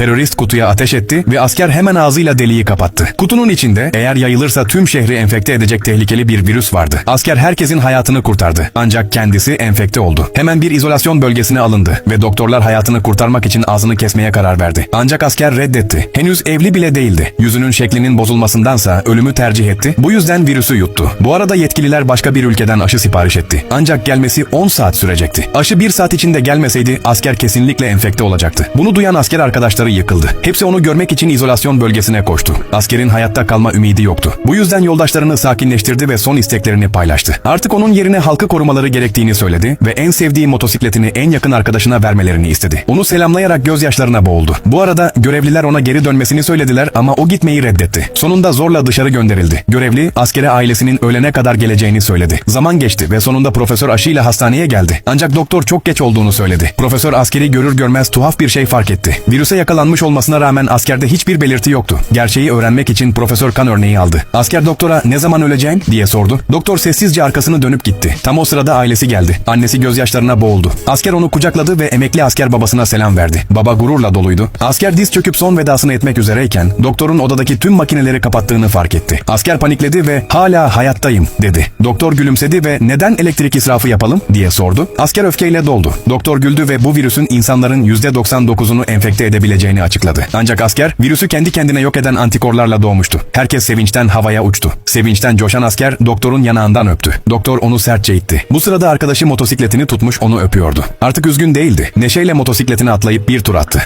Terörist kutuya ateş etti ve asker hemen ağzıyla deliği kapattı. Kutunun içinde eğer yayılırsa tüm şehri enfekte edecek tehlikeli bir virüs vardı. Asker herkesin hayatını kurtardı. Ancak kendisi enfekte oldu. Hemen bir izolasyon bölgesine alındı ve doktorlar hayatını kurtarmak için ağzını kesmeye karar verdi. Ancak asker reddetti. Henüz evli bile değildi. Yüzünün şeklinin bozulmasındansa ölümü tercih etti. Bu yüzden virüsü yuttu. Bu arada yetkililer başka bir ülkeden aşı sipariş etti. Ancak gelmesi 10 saat sürecekti. Aşı 1 saat içinde gelmeseydi asker kesinlikle enfekte olacaktı. Bunu duyan asker arkadaşları yıkıldı. Hepsi onu görmek için izolasyon bölgesine koştu. Askerin hayatta kalma ümidi yoktu. Bu yüzden yoldaşlarını sakinleştirdi ve son isteklerini paylaştı. Artık onun yerine halkı korumaları gerektiğini söyledi ve en sevdiği motosikletini en yakın arkadaşına vermelerini istedi. Onu selamlayarak gözyaşlarına boğuldu. Bu arada görevliler ona geri dönmesini söylediler ama o gitmeyi reddetti. Sonunda zorla dışarı gönderildi. Görevli askere ailesinin ölene kadar geleceğini söyledi. Zaman geçti ve sonunda profesör aşıyla hastaneye geldi. Ancak doktor çok geç olduğunu söyledi. Profesör askeri görür görmez tuhaf bir şey fark etti. Virüse yakalanmış olmasına rağmen askerde hiçbir belirti yoktu. Gerçeği öğrenmek için profesör kan örneği aldı. Asker doktora ne zaman öleceğim diye sordu. Doktor sessizce arkasını dönüp gitti. Tam o sırada ailesi geldi. Annesi gözyaşlarına boğuldu. Asker onu kucakladı ve emekli asker babasına selam verdi. Baba gururla doluydu. Asker diz çöküp son vedasını etmek üzereyken doktorun odadaki tüm makineleri kapattığını fark etti. Asker panikledi ve hala hayattayım dedi. Doktor gülümsedi ve neden elektrik israfı yapalım diye sordu. Asker öfkeyle doldu. Doktor güldü ve bu virüsün insanların %99'unu enfekte edebileceğini açıkladı. Ancak asker virüsü kendi kendine yok eden antikorlarla doğmuştu. Herkes sevinçten havaya uçtu. Sevinçten coşan asker doktorun yanağından öptü. Doktor onu sertçe itti. Bu sırada arkadaşı motosikletini tutmuş onu öpüyordu. Artık üzgün değildi. Neşeyle motosikletine atlayıp bir tur attı.